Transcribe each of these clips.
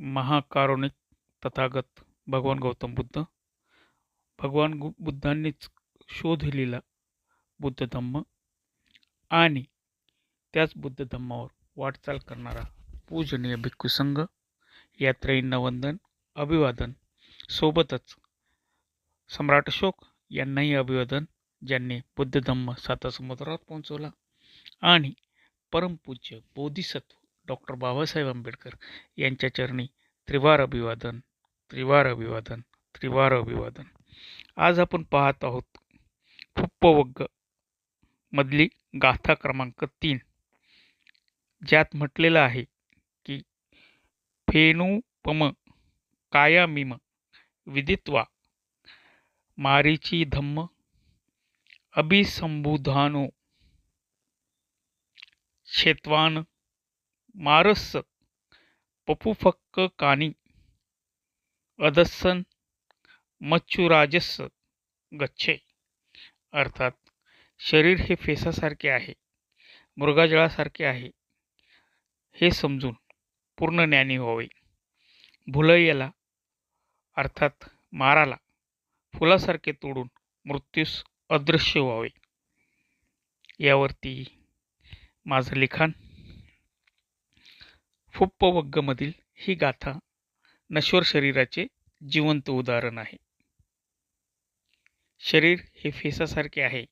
महाकारुणिक तथागत भगवान गौतम बुद्ध. भगवान गु बुद्धांनीच शोध लिहिला बुद्ध धम्म आणि त्याच बुद्ध धम्मावर वाटचाल करणारा पूजनीय भिक्खू संघ यात्रेंना वंदन अभिवादन. सोबतच सम्राट अशोक यांनाही अभिवादन ज्यांनी बुद्ध धम्म सातासमुद्रात पोहोचवला. आणि परमपूज्य बोधिसत्व डॉक्टर बाबासाहेब आंबेडकर यांच्या चरणी त्रिवार अभिवादन त्रिवार अभिवादन त्रिवार अभिवादन. आज आपण पाहत आहोत उपवग्ग मधली गाथा क्रमांक तीन. ज्यात म्हटलेलं आहे की फेनुपम कायामिम विदित्वा मारीची धम्म अभिसंबुधानो शेत्वान मारस पपुफक्क कानी अदस्सन मच्छुराजस गच्छे. अर्थात शरीर हे फेसासारखे आहे मृगाजळासारखे आहे. हे समजून पूर्ण ज्ञानी व्हावे. भुलय्याला अर्थात माराला फुलासारखे तोडून मृत्यूस अदृश्य व्हावे. यावरती माझं लिखाण फुप्पवग्गमधील ही गाथा नश्वर शरीराचे जिवंत उदाहरण आहे. शरीर हे फेसासारखे आहे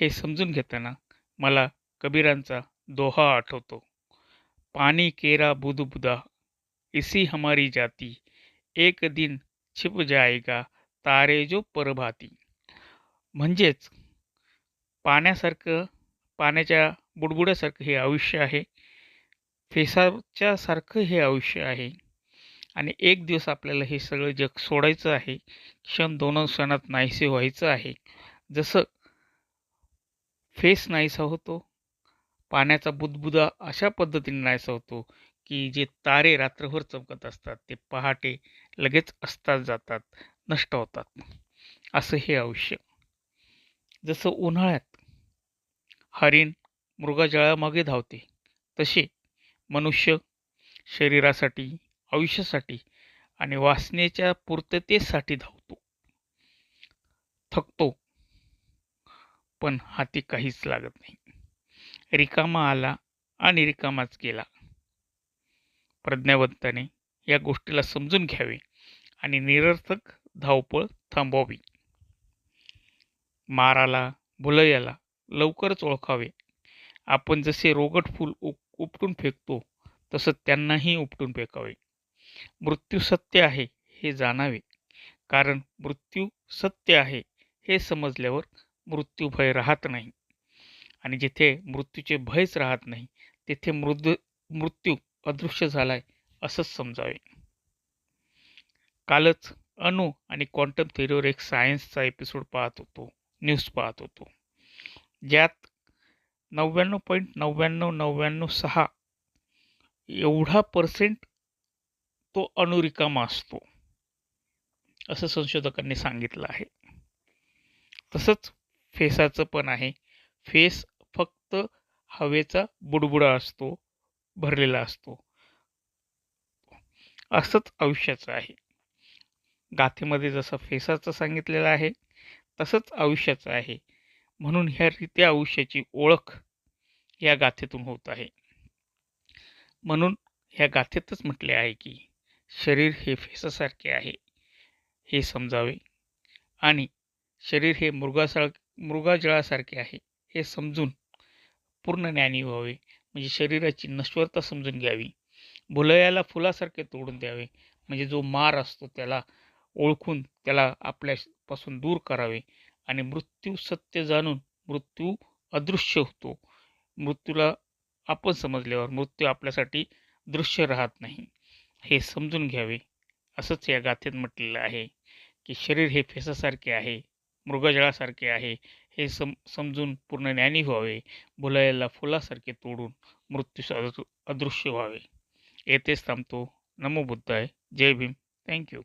हे समजून घेताना मला कबीरांचा दोहा आठवतो. पाणी केरा बुध इसी हमारी जाती एक दिन छिप जाएगा तारे जो परभाती. म्हणजेच पाण्यासारखं पाण्याच्या बुडबुड्यासारखं हे आयुष्य आहे फेसाच्या सारखं हे आयुष्य आहे. आणि एक दिवस आपल्याला हे सगळं जग सोडायचं आहे. क्षण दोन क्षणात नाहीसे व्हायचं आहे. जसं फेस नाहीसा होतो पाण्याचा बुदबुदा अशा पद्धतीने नाहीसा होतो की जे तारे रात्रभर चमकत असतात ते पहाटे लगेच असतात जातात नष्ट होतात. असं हे आयुष्य. जसं उन्हाळ्यात हरिण मृगाजळामागे धावते तसे मनुष्य शरीरासाठी आयुष्यासाठी आणि वासनेच्या पूर्ततेसाठी धावतो. थकतो पण हाती काहीच लागत नाही. रिकामा आला आणि रिकामाच गेला. प्रज्ञावंताने या गोष्टीला समजून घ्यावे आणि निरर्थक धावपळ थांबवावी. माराला भुलयाला लवकरच ओळखावे. आपण जसे रोगट फूल उपटून फेकतो तसं त्यांनाही उपटून फेकावे. मृत्यू सत्य आहे हे जाणावे. कारण मृत्यू सत्य आहे हे समजल्यावर मृत्यू भय राहत नाही. आणि जिथे मृत्यूचे भयच राहत नाही तेथे मृद मृत्यू अदृश्य झालाय असंच समजावे. कालच अणू आणि क्वांटम थेरीवर एक सायन्सचा एपिसोड पाहत होतो न्यूज पाहत होतो. ज्यात नव्याण्णव पॉईंट नव्याण्णव नव्याण्णव सहा. एवढा पर्सेंट तो अणुरिकामा असतो. असं संशोधकांनी सांगितलं आहे. तसंच फेसाचं पण आहे. फेस फक्त हवेचा बुडबुडा असतो भरलेला असतो. असंच आयुष्याचं आहे. गाथेमध्ये जसं फेसाचं सांगितलेलं आहे तसंच आयुष्याचं आहे. म्हणून ह्या रित्या आयुष्याची ओळख या गाथेतून होत आहे. म्हणून ह्या गाथेतच म्हटले आहे की शरीर हे फेसासारखे आहे हे समजावे. आणि शरीर हे मृगासार मृगाजळासारखे आहे हे समजून पूर्ण ज्ञानी व्हावे. म्हणजे शरीराची नश्वरता समजून घ्यावी. भुलयाला फुलासारखे तोडून द्यावे. म्हणजे जो मार असतो त्याला ओळखून त्याला आपल्यापासून दूर करावे. आणि मृत्यू सत्य जाणून मृत्यू अदृश्य होतो. मृत्यूला आपण समजल्यावर मृत्यू आपल्यासाठी दृश्य राहत नाही. हे समजून घ्यावे. असंच या गाथेत म्हटलेलं आहे की शरीर हे फेसासारखे आहे मृगजळासारखे आहे. हे सम समजून पूर्ण ज्ञानी व्हावे. भुलायला फुलासारखे तोडून मृत्यू अदृश्य व्हावे. येथेच थांबतो. नमो बुद्धाय. जय भीम. थँक्यू